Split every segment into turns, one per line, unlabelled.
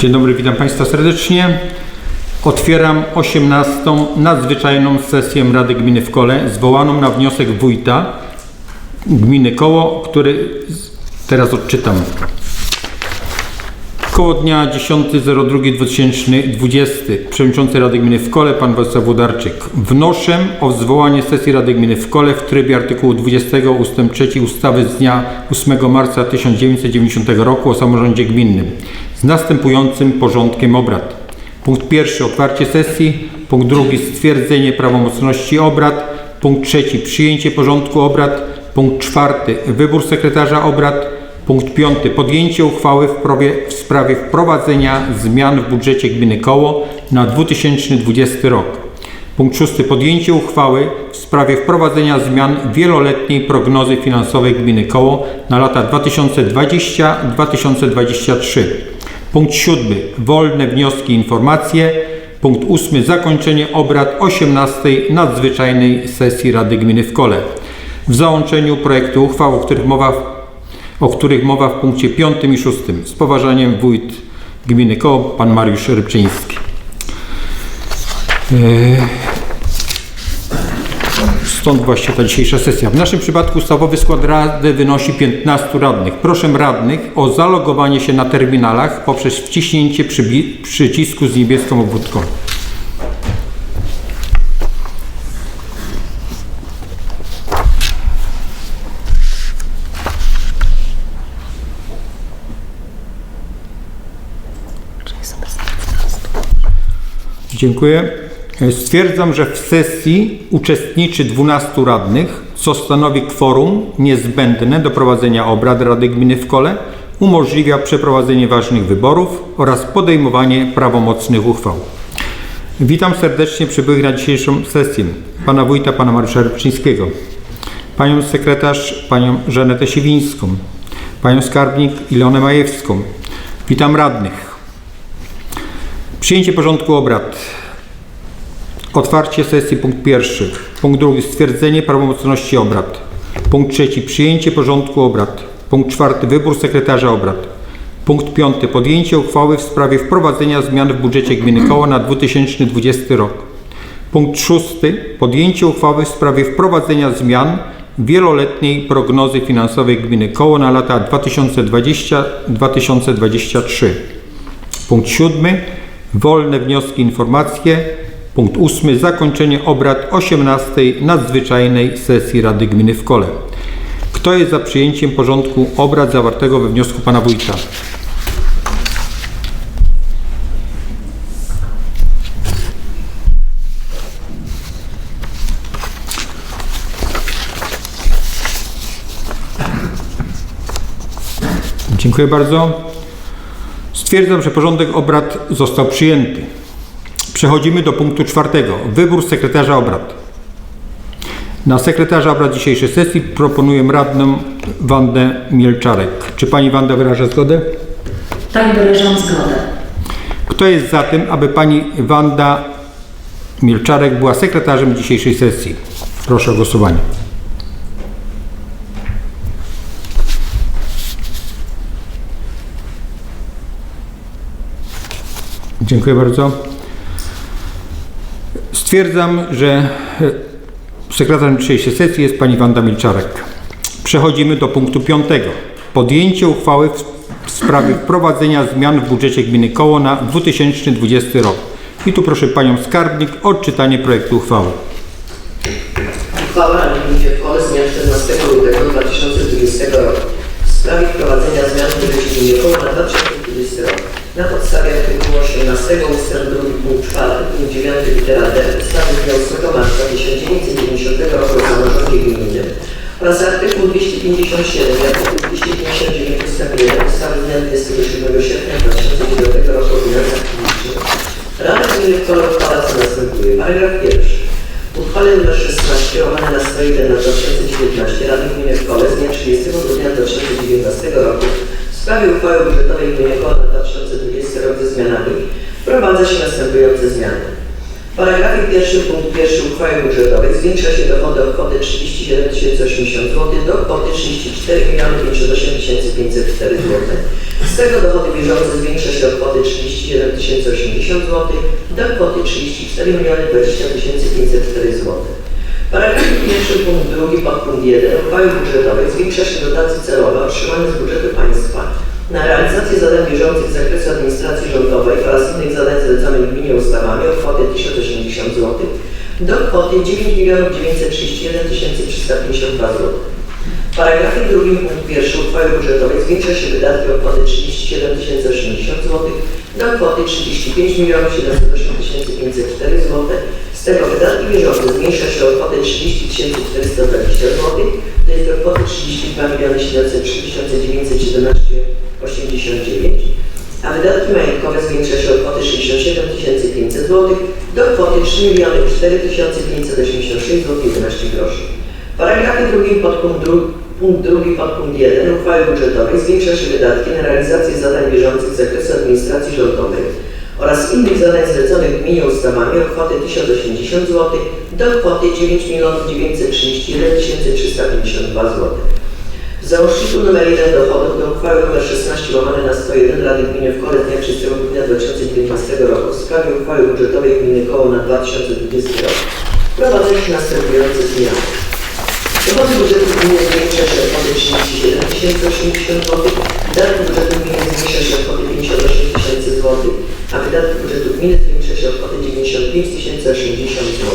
Dzień dobry, witam Państwa serdecznie. Otwieram 18. nadzwyczajną sesję Rady Gminy w Kole, zwołaną na wniosek wójta gminy Koło, który teraz odczytam. Koło dnia 10.02.2020 Przewodniczący Rady Gminy w Kole, Pan Władysław Włodarczyk. Wnoszę o zwołanie sesji Rady Gminy w Kole w trybie artykułu 20 ust. 3 ustawy z dnia 8 marca 1990 roku o samorządzie gminnym z następującym porządkiem obrad. Punkt pierwszy otwarcie sesji, punkt drugi stwierdzenie prawomocności obrad, punkt trzeci przyjęcie porządku obrad, punkt czwarty wybór sekretarza obrad, Punkt piąty. Podjęcie uchwały w, prawie, w sprawie wprowadzenia zmian w budżecie gminy Koło na 2020 rok. Punkt szósty. Podjęcie uchwały w sprawie wprowadzenia zmian wieloletniej prognozy finansowej gminy Koło na lata 2020-2023. Punkt siódmy. Wolne wnioski i informacje. Punkt ósmy. Zakończenie obrad 18. nadzwyczajnej sesji Rady Gminy w Kole. W załączeniu projektu uchwał, o których mowa w o których mowa w punkcie 5 i 6. Z poważaniem wójt gminy Koło, pan Mariusz Rybczyński. Eee, Stąd właśnie ta dzisiejsza sesja. W naszym przypadku ustawowy skład rady wynosi 15 radnych. Proszę radnych o zalogowanie się na terminalach poprzez wciśnięcie przycisku z niebieską obwódką. Dziękuję. Stwierdzam, że w sesji uczestniczy 12 radnych, co stanowi kworum niezbędne do prowadzenia obrad Rady Gminy w Kole, umożliwia przeprowadzenie ważnych wyborów oraz podejmowanie prawomocnych uchwał. Witam serdecznie przybyłych na dzisiejszą sesję pana wójta, pana Mariusza Rybczyńskiego, panią sekretarz, panią Żanetę Siwińską, panią skarbnik Ilonę Majewską. Witam radnych. Przyjęcie porządku obrad. Otwarcie sesji punkt pierwszy. Punkt drugi stwierdzenie prawomocności obrad. Punkt trzeci przyjęcie porządku obrad. Punkt czwarty wybór sekretarza obrad. Punkt piąty podjęcie uchwały w sprawie wprowadzenia zmian w budżecie gminy Koło na 2020 rok. Punkt szósty podjęcie uchwały w sprawie wprowadzenia zmian wieloletniej prognozy finansowej gminy Koło na lata 2020-2023. Punkt siódmy. Wolne wnioski, informacje. Punkt ósmy. Zakończenie obrad 18. nadzwyczajnej sesji Rady Gminy w Kole. Kto jest za przyjęciem porządku obrad zawartego we wniosku Pana Wójta? Dziękuję bardzo. Stwierdzam, że porządek obrad został przyjęty. Przechodzimy do punktu czwartego. Wybór sekretarza obrad. Na sekretarza obrad dzisiejszej sesji proponuję radną Wandę Mielczarek. Czy pani Wanda wyraża zgodę?
Tak wyrażam zgodę.
Kto jest za tym, aby pani Wanda Mielczarek była sekretarzem dzisiejszej sesji? Proszę o głosowanie. Dziękuję bardzo. Stwierdzam, że e, sekretarzem dzisiejszej sesji jest pani Wanda Milczarek. Przechodzimy do punktu piątego. Podjęcie uchwały w sprawie wprowadzenia zmian w budżecie gminy Koło na 2020 rok. I tu proszę panią skarbnik o odczytanie projektu uchwały.
Uchwała Rady Gminy Kole z dnia 14 lutego 2020 roku w sprawie wprowadzenia zmian w budżecie gminy Koło na 2020 rok na podstawie artykułu 18 ust. 2 punkt 4 punkt 9 litera D ustawy z dnia 8 marca 1990 roku o samorządzie gminnym oraz artykuł 257 i artykuł 259 ust. 1 ustawy dnia 27 sierpnia 2009 roku o finansach publicznych. Rada Kole uchwala co następuje. Paragraf pierwszy. Uchwale nr 16 łamane na 101 na 2019 Rady Gminy w Kole z dnia 30 grudnia 2019 roku w sprawie uchwały budżetowej Koło na 2020 rok ze zmianami wprowadza się następujące zmiany. W paragrafie pierwszym punkt pierwszy uchwały budżetowej zwiększa się dochody o kwotę 37 080 zł do kwoty 34 508 504 zł. Z tego dochody bieżące zwiększa się o kwotę 37 080 zł do kwoty 34 20 504 zł. Paragraf pierwszy punkt drugi podpunkt 1 uchwały budżetowej zwiększa się dotacje celowe otrzymane z budżetu państwa na realizację zadań bieżących z zakresu administracji rządowej oraz innych zadań zleconych gminie ustawami o kwotę 1080 zł do kwoty 9 931 352 zł. W paragrafie drugim punkt pierwszy uchwały budżetowej zwiększa się wydatki o kwotę 37 080 zł do kwoty 35 708 504 zł. Tego wydatki bieżące? Zmniejsza się o kwotę 30 420 zł, to jest do kwoty 32 703 917 89, a wydatki majątkowe zwiększa się o kwotę 67 500 zł do kwoty 3 4 586 zł 11 groszy. W paragrafie drugim podpunkt dru, punkt drugi podpunkt 1 uchwały budżetowej zwiększa się wydatki na realizację zadań bieżących z zakresu administracji rządowej oraz innych zadań zleconych gminie ustawami o kwotę 1080 zł do kwoty 9 931 352 zł. W załączniku nr 1 dochodów do uchwały nr 16 łamane na 101 Rady Gminy w Kole dnia 30 grudnia 2019 roku w sprawie uchwały budżetowej Gminy Koło na 2020 rok wprowadzają się następujące zmiany. Dochody budżetu gminy zwiększa się o kwotę 37 080 zł, wydatki budżetu gminy zwiększa się o kwotę 58 tysięcy zł, a wydatki budżetu gminy zwiększa się o kwotę 95 080 zł.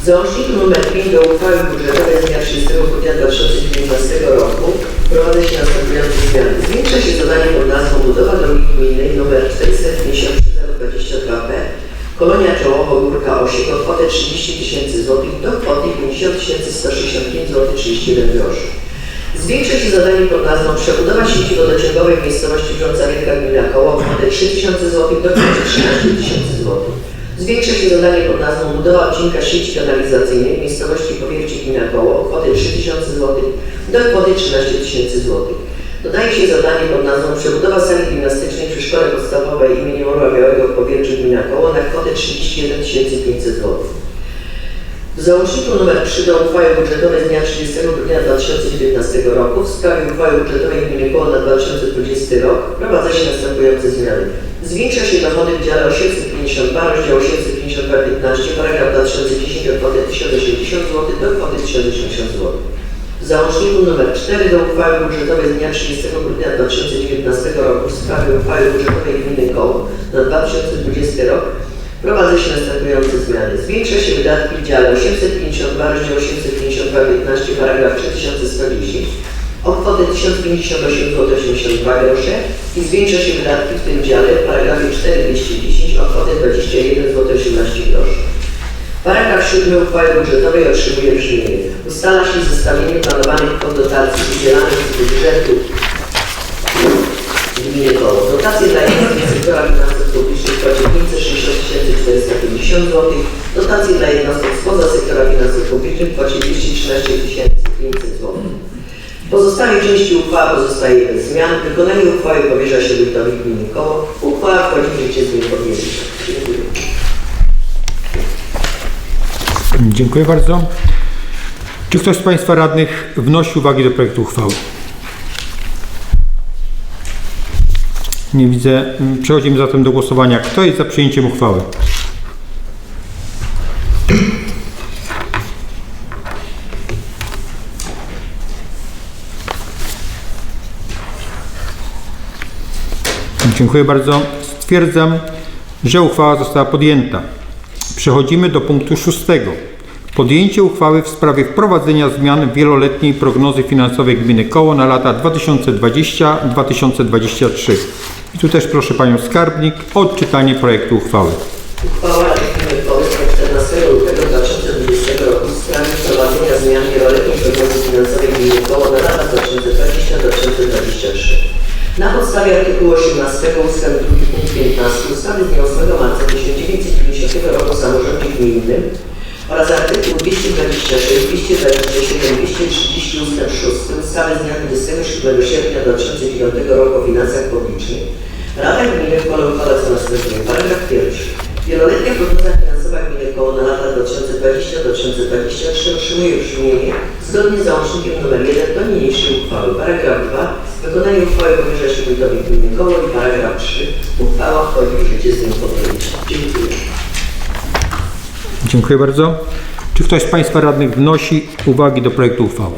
W załączniku nr 5 do uchwały budżetowej z dnia 30 grudnia 2019 roku wprowadza się następujące zmiany. Zwiększa się zadanie pod nazwą budowa drogi gminnej nr 450 p Kolonia Czołowo Górka Osiek o kwotę 30 tysięcy złotych do kwoty 50 165 zł 31 groszy. Zwiększa się zadanie pod nazwą przebudowa sieci wodociągowej w miejscowości Brzącawienka Gmina Koło o kwotę 3 tysiące złotych do kwoty 13 tysięcy złotych. Zwiększa się zadanie pod nazwą budowa odcinka sieci kanalizacyjnej w miejscowości Powiercie Gmina Koło o kwotę 3 tysiące złotych do kwoty 13 tysięcy złotych. Dodaje się zadanie pod nazwą przebudowa sali gimnastycznej przy Szkole Podstawowej im. Orła Białego w Powierciu Gmina Koło na kwotę 31 500 zł. W załączniku nr 3 do uchwały budżetowej z dnia 30 grudnia 2019 roku w sprawie uchwały budżetowej Gminy Koło na 2020 rok wprowadza się następujące zmiany. Zwiększa się dochody w dziale 852, rozdział 852.15, paragraf 2010 o kwotę 1080 zł do kwoty 1080 zł. W załączniku nr 4 do uchwały budżetowej z dnia 30 grudnia 2019 roku w sprawie uchwały budżetowej Gminy Koło na 2020 rok wprowadza się następujące zmiany. Zwiększa się wydatki w dziale 852, rozdział 852.15, paragraf 3110 o kwotę 1058,82 grosze i zwiększa się wydatki w tym dziale w paragrafie 4210 o kwotę 21,18 groszy. Paragraf 7 uchwały budżetowej otrzymuje brzmienie. Ustala się zestawienie planowanych kwot dotacji udzielanych z budżetu gminy Koło. Dotacje dla jednostek sektora finansów publicznych w kwocie 560 450 zł. Dotacje dla jednostek spoza sektora finansów publicznych w kwocie 213 500 zł. Pozostałej części uchwała pozostaje bez zmian. Wykonanie uchwały powierza się wójtowi gminy Koło. Uchwała wchodzi w życie z dniem podjęcia. Dziękuję.
Dziękuję bardzo. Czy ktoś z Państwa radnych wnosi uwagi do projektu uchwały? Nie widzę. Przechodzimy zatem do głosowania. Kto jest za przyjęciem uchwały? Dziękuję bardzo. Stwierdzam, że uchwała została podjęta. Przechodzimy do punktu szóstego. Podjęcie uchwały w sprawie wprowadzenia zmian wieloletniej prognozy finansowej Gminy Koło na lata 2020-2023. I tu też proszę Panią Skarbnik o odczytanie projektu uchwały.
Uchwała Gminy dnia 14 lutego 2020 roku w sprawie wprowadzenia zmian wieloletniej prognozy finansowej Gminy Koło na lata 2020-2023. Na podstawie artykułu 18 ust. 2 punkt 15 ustawy z dnia 8 marca 1990 roku o samorządzie gminnym oraz artykuł 226, 227, 230 ust. 6 ustawy z dnia 27 sierpnia 2009 roku o finansach publicznych Rada Gminy w Kole uchwala co następuje. Paragraf pierwszy. Wieloletnia prognoza finansowa Gminy Koło na lata 2020-2023 otrzymuje brzmienie zgodnie z załącznikiem nr 1 do niniejszej uchwały. Paragraf 2. Wykonanie uchwały powierza się wójtowi gminy Koło i paragraf 3. Uchwała wchodzi w życie z dniem podjęcia. Dziękuję.
Dziękuję bardzo. Czy ktoś z Państwa radnych wnosi uwagi do projektu uchwały?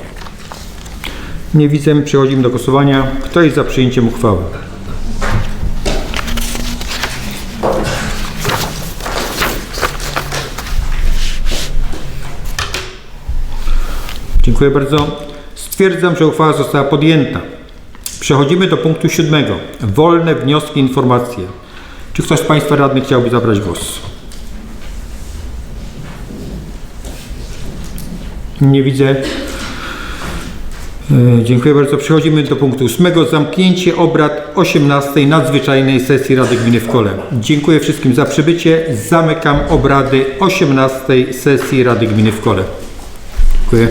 Nie widzę. Przechodzimy do głosowania. Kto jest za przyjęciem uchwały? Dziękuję bardzo. Stwierdzam, że uchwała została podjęta. Przechodzimy do punktu siódmego. Wolne wnioski, informacje. Czy ktoś z Państwa radnych chciałby zabrać głos? Nie widzę. E, Dziękuję bardzo. Przechodzimy do punktu ósmego. Zamknięcie obrad 18 nadzwyczajnej sesji Rady Gminy w Kole. Dziękuję wszystkim za przybycie. Zamykam obrady 18 sesji Rady Gminy w Kole. Dziękuję.